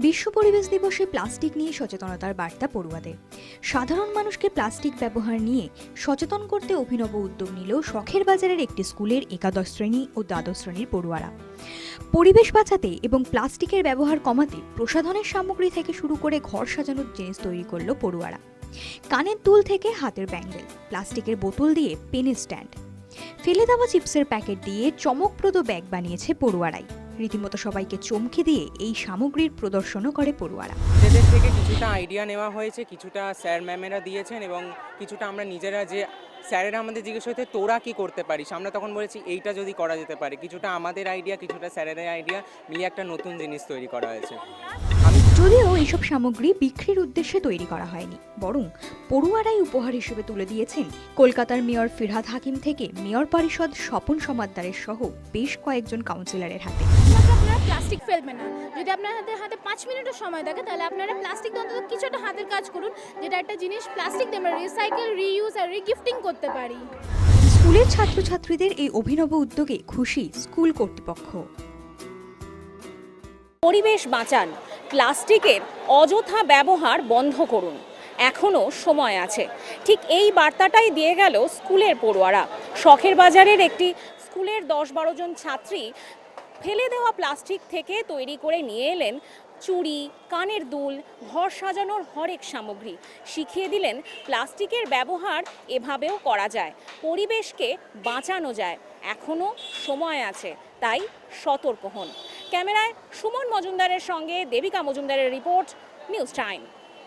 বিশ্ব পরিবেশ দিবসে প্লাস্টিক নিয়ে সচেতনতার বার্তা পড়ুয়াদের। সাধারণ মানুষকে প্লাস্টিক ব্যবহার নিয়ে সচেতন করতে অভিনব উদ্যোগ নিল শখের বাজারের একটি স্কুলের একাদশ শ্রেণি ও দ্বাদশ শ্রেণির পড়ুয়ারা। পরিবেশ বাঁচাতে এবং প্লাস্টিকের ব্যবহার কমাতে প্রসাধনের সামগ্রী থেকে শুরু করে ঘর সাজানোর জিনিস তৈরি করল পড়ুয়ারা। কানের দুল থেকে হাতের ব্যাঙ্গেল প্লাস্টিকের বোতল দিয়ে পেনের স্ট্যান্ড। ফেলে দেওয়া চিপসের প্যাকেট দিয়ে চমকপ্রদ ব্যাগ বানিয়েছে পড়ুয়ারাই। রীতিমতো সবাইকে চমকে দিয়ে এই সামগ্রীর প্রদর্শনও করে পড়ুয়ারা। নিজেদের থেকে কিছুটা আইডিয়া নেওয়া হয়েছে, কিছুটা স্যার ম্যামেরা দিয়েছেন এবং কিছুটা আমরা নিজেরা যে স্যারেরা আমাদের জিজ্ঞেস হয়েছে তোরা কি করতে পারিস? আমরা তখন বলেছি, এইটা যদি করা যেতে পারে। কিছুটা আমাদের আইডিয়া কিছুটা স্যারের আইডিয়া মিলিয়ে একটা নতুন জিনিস তৈরি করা হয়েছে। যদিও এইসব সামগ্রী বিক্রির উদ্দেশ্যে তৈরি করা হয়নি বরং পড়ুয়ারাই উপহার হিসেবে তুলে দিয়েছেন। কলকাতার মেয়র ফিরহাদ হাকিম থেকে মেয়র পরিষদ স্বপন সমাদ্দারের সহ বেশ কয়েকজন কাউন্সিলরের হাতে। আপনারা প্লাস্টিক ফেলবেন না। যদি আপনার হাতে হাতে পাঁচ মিনিটও সময় থাকে তাহলে আপনারা প্লাস্টিক অন্তত কিছু একটা হাতের কাজ করুন যেটা একটা জিনিস প্লাস্টিক দিয়ে আমরা রিসাইকেল রিইউজ আর রিগিফটিং করতে পারি। স্কুলের ছাত্রছাত্রীদের এই অভিনব উদ্যোগে খুশি স্কুল কর্তৃপক্ষ। পরিবেশ বাঁচান। প্লাস্টিকের অযথা ব্যবহার বন্ধ করুন। এখনও সময় আছে। ঠিক এই বার্তাটাই দিয়ে গেল স্কুলের পড়ুয়ারা। শখের বাজারের একটি স্কুলের দশ বারো জন ছাত্রী ফেলে দেওয়া প্লাস্টিক থেকে তৈরি করে নিয়ে এলেন চুড়ি, কানের দুল, ঘর সাজানোর হরেক সামগ্রী। শিখিয়ে দিলেন প্লাস্টিকের ব্যবহার এভাবেও করা যায়, পরিবেশকে বাঁচানো যায়। এখনও সময় আছে, তাই সতর্ক হন। ক্যামেরায় সুমন মজুমদারের সঙ্গে দেবিকা মজুমদারের রিপোর্ট নিউজ টাইম।